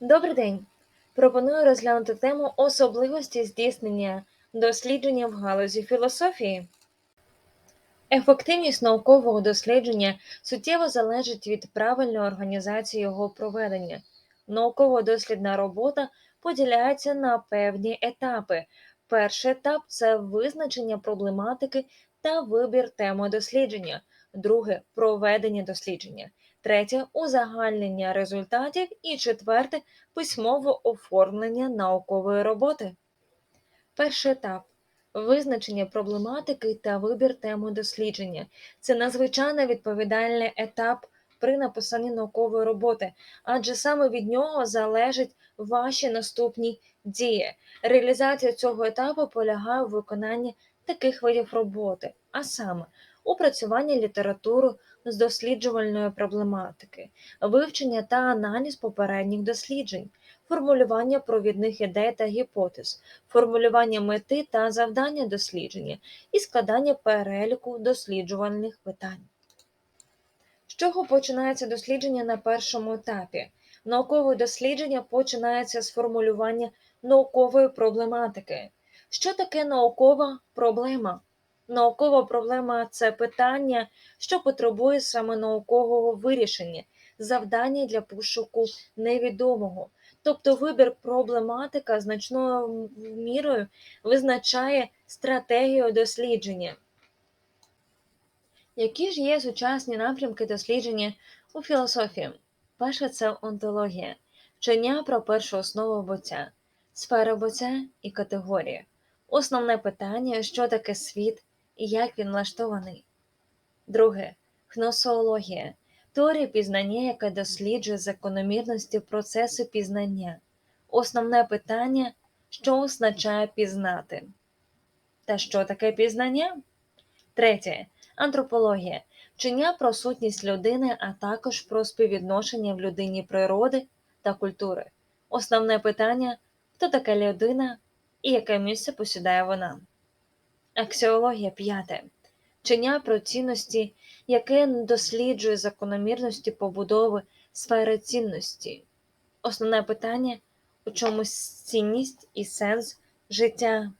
Добрий день! Пропоную розглянути тему особливості здійснення дослідження в галузі філософії. Ефективність наукового дослідження суттєво залежить від правильної організації його проведення. Науково-дослідна робота поділяється на певні етапи. Перший етап це визначення проблематики та вибір теми дослідження, друге проведення дослідження, третє узагальнення результатів і четверте письмове оформлення наукової роботи. Перший етап визначення проблематики та вибір теми дослідження. Це надзвичайно відповідальний етап при написанні наукової роботи, адже саме від нього залежать ваші наступні дії. Реалізація цього етапу полягає в виконанні таких видів роботи, а саме опрацювання літератури з досліджувальної проблематики, вивчення та аналіз попередніх досліджень, формулювання провідних ідей та гіпотез, формулювання мети та завдання дослідження і складання переліку досліджувальних питань. З чого починається дослідження на першому етапі? Наукове дослідження починається з формулювання наукової проблематики. Що таке наукова проблема? Наукова проблема це питання, що потребує саме наукового вирішення, завдання для пошуку невідомого. Тобто вибір проблематика значною мірою визначає стратегію дослідження. Які ж є сучасні напрямки дослідження у філософії? Перше це онтологія, вчення про першу основу буття, сфера буття і категорії. Основне питання, що таке світ і як він влаштований. Друге гносеологія теорія пізнання, яка досліджує закономірності процесу пізнання. Основне питання, що означає пізнати. Та що таке пізнання? Третє антропологія вчення про сутність людини, а також про співвідношення в людині природи та культури. Основне питання хто така людина і яке місце посідає вона. Аксіологія п'яте вчення про цінності, яке досліджує закономірності побудови сфери цінності. Основне питання у чомусь цінність і сенс життя.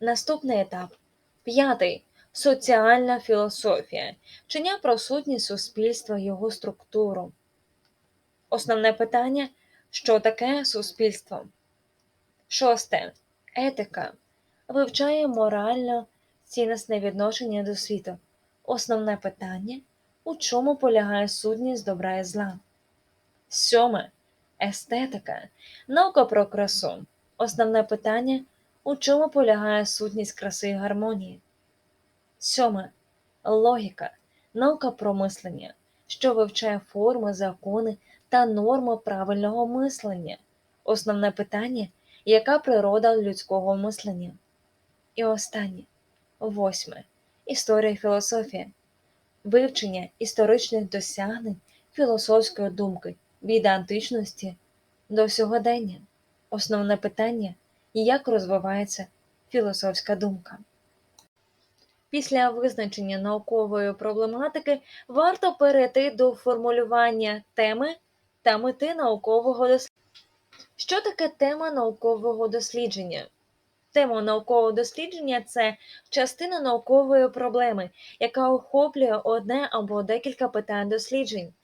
Наступний етап п'ятий соціальна філософія, вчення про сутність суспільства, його структуру. Основне питання що таке суспільство? Шосте етика вивчає морально цінностне відношення до світу. Основне питання у чому полягає сутність добра і зла. Сьоме естетика, наука про красу. Основне питання у чому полягає сутність краси і гармонії. Сьоме логіка, наука про мислення, що вивчає форми, закони та норми правильного мислення. Основне питання яка природа людського мислення. І останнє восьме історія і вивчення історичних досягнень філософської думки від античності до сьогодення. Основне питання як розвивається філософська думка. Після визначення наукової проблематики варто перейти до формулювання теми та мети наукового дослідження. Що таке тема наукового дослідження? Тема наукового дослідження це частина наукової проблеми, яка охоплює одне або декілька питань досліджень.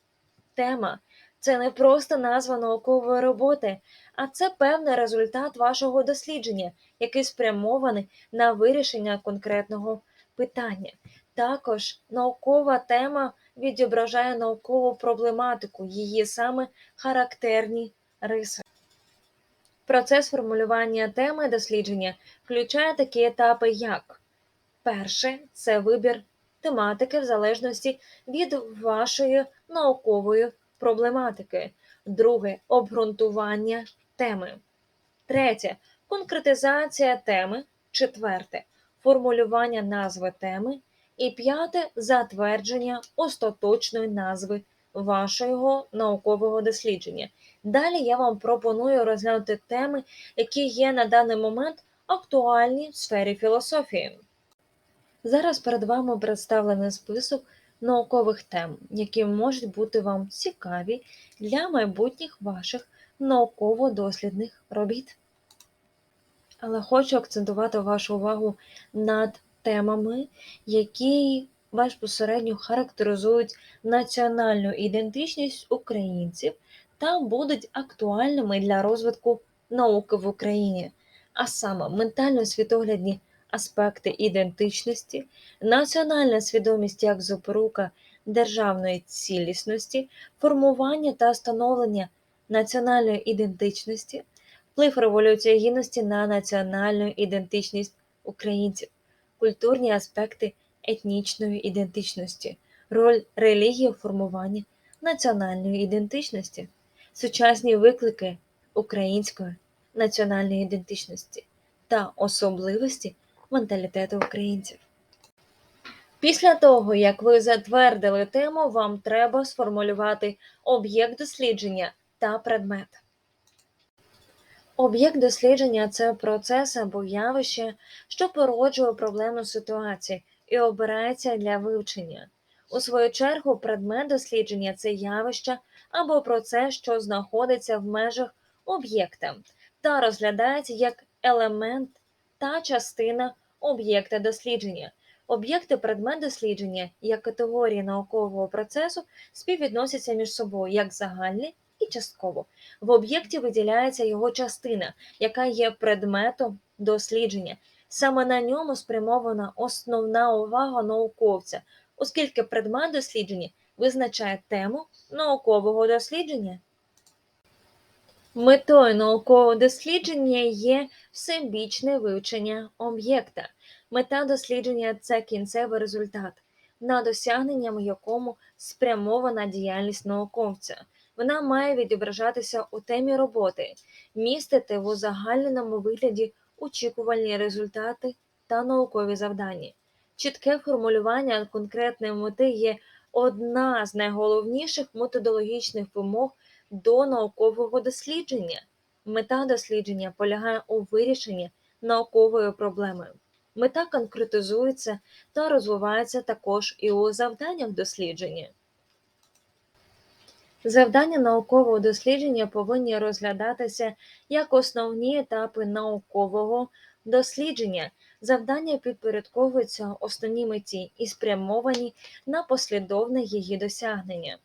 Тема це не просто назва наукової роботи, а це певний результат вашого дослідження, який спрямований на вирішення конкретного питання. Також наукова тема відображає наукову проблематику, її саме характерні риси. Процес формулювання теми дослідження включає такі етапи, як перше це вибір тематики в залежності від вашої наукової проблематики, друге обґрунтування теми, третє конкретизація теми, четверте формулювання назви теми. І п'яте затвердження остаточної назви вашого наукового дослідження. Далі я вам пропоную розглянути теми, які є на даний момент актуальні в сфері філософії. Зараз перед вами представлений список наукових тем, які можуть бути вам цікаві для майбутніх ваших науково-дослідних робіт. Але хочу акцентувати вашу увагу над темами, які безпосередньо характеризують національну ідентичність українців та будуть актуальними для розвитку науки в Україні, а саме ментально-світоглядні аспекти ідентичності, національна свідомість як запорука державної цілісності, формування та становлення національної ідентичності, вплив Революції Гідності на національну ідентичність українців, культурні аспекти етнічної ідентичності, роль релігії у формуванні національної ідентичності, сучасні виклики української національної ідентичності та особливості менталітету українців. Після того, як ви затвердили тему, вам треба сформулювати об'єкт дослідження та предмет. Об'єкт дослідження це процес або явище, що породжує проблемну ситуацію і обирається для вивчення. У свою чергу, предмет дослідження це явище або процес, що знаходиться в межах об'єкта, та розглядається як елемент та частина об'єкта дослідження. Об'єкти предмет дослідження як категорії наукового процесу співвідносяться між собою як загальні і частково. В об'єкті виділяється його частина, яка є предметом дослідження. Саме на ньому спрямована основна увага науковця, оскільки предмет дослідження визначає тему наукового дослідження. Метою наукового дослідження є всебічне вивчення об'єкта. Мета дослідження це кінцевий результат, на досягненням якому спрямована діяльність науковця. Вона має відображатися у темі роботи, містити в узагальненому вигляді очікувальні результати та наукові завдання. Чітке формулювання конкретної мети є одна з найголовніших методологічних вимог до наукового дослідження. Мета дослідження полягає у вирішенні наукової проблеми. Мета конкретизується та розвивається також і у завданнях дослідження. Завдання наукового дослідження повинні розглядатися як основні етапи наукового дослідження. Завдання підпорядковуються основній меті і спрямовані на послідовне її досягнення.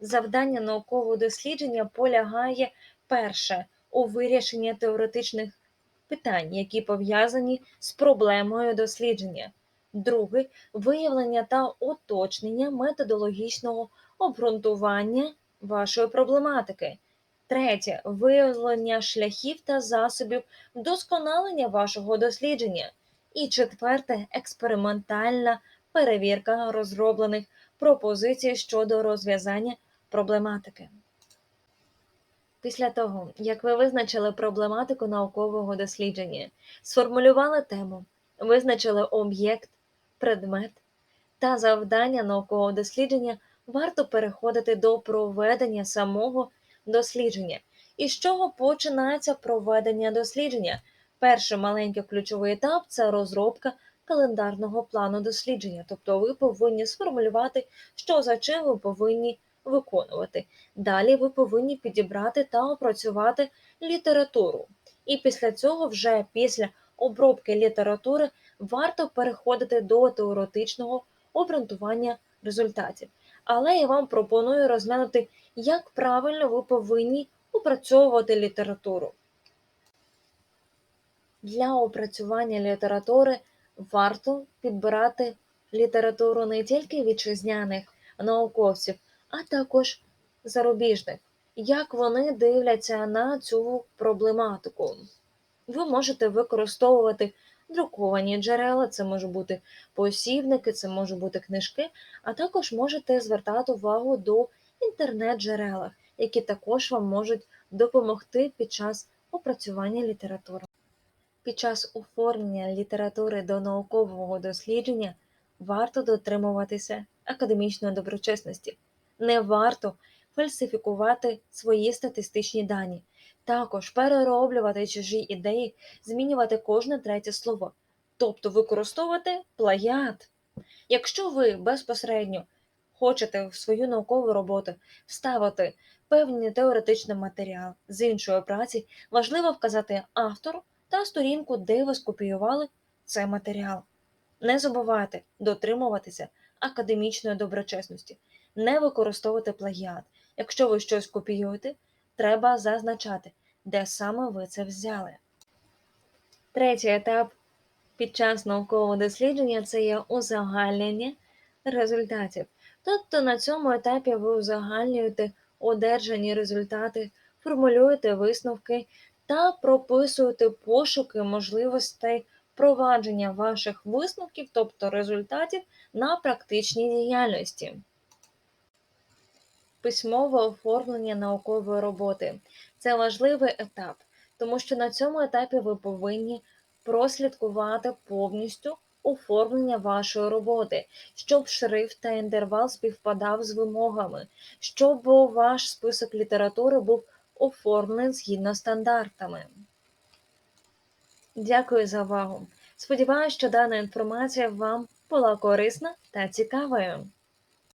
Завдання наукового дослідження полягає перше у вирішенні теоретичних питань, які пов'язані з проблемою дослідження, друге виявлення та уточнення методологічного обґрунтування вашої проблематики. Третє виявлення шляхів та засобів вдосконалення вашого дослідження. І четверте експериментальна перевірка розроблених пропозицій щодо розв'язання проблематики. Після того, як ви визначили проблематику наукового дослідження, сформулювали тему, визначили об'єкт, предмет та завдання наукового дослідження, варто переходити до проведення самого дослідження. І з чого починається проведення дослідження? Перший маленький ключовий етап це розробка календарного плану дослідження. Тобто ви повинні сформулювати, що за чим ви повинні виконувати. Далі ви повинні підібрати та опрацювати літературу. І після цього, вже після обробки літератури, варто переходити до теоретичного обґрунтування результатів. Але я вам пропоную розглянути, як правильно ви повинні опрацьовувати літературу. Для опрацювання літератури варто підбирати літературу не тільки вітчизняних науковців, а також зарубіжних, як вони дивляться на цю проблематику. Ви можете використовувати друковані джерела, це можуть бути посібники, це можуть бути книжки, а також можете звертати увагу до інтернет-джерелах, які також вам можуть допомогти під час опрацювання літератури. Під час оформлення літератури до наукового дослідження варто дотримуватися академічної доброчесності. Не варто фальсифікувати свої статистичні дані, також перероблювати чужі ідеї, змінювати кожне третє слово, тобто використовувати плагіат. Якщо ви безпосередньо хочете в свою наукову роботу вставити певний теоретичний матеріал з іншої праці, важливо вказати автору та сторінку, де ви скопіювали цей матеріал. Не забувайте дотримуватися академічної доброчесності, не використовувати плагіат. Якщо ви щось копіюєте, треба зазначати, де саме ви це взяли. Третій етап під час наукового дослідження це є узагальнення результатів. Тобто на цьому етапі ви узагальнюєте одержані результати, формулюєте висновки та прописуєте пошуки можливостей впровадження ваших висновків, тобто результатів, на практичній діяльності. Письмове оформлення наукової роботи це важливий етап, тому що на цьому етапі ви повинні прослідкувати повністю оформлення вашої роботи, щоб шрифт та інтервал співпадав з вимогами, щоб ваш список літератури був оформлений згідно стандартами. Дякую за увагу! Сподіваюся, що дана інформація вам була корисна та цікавою.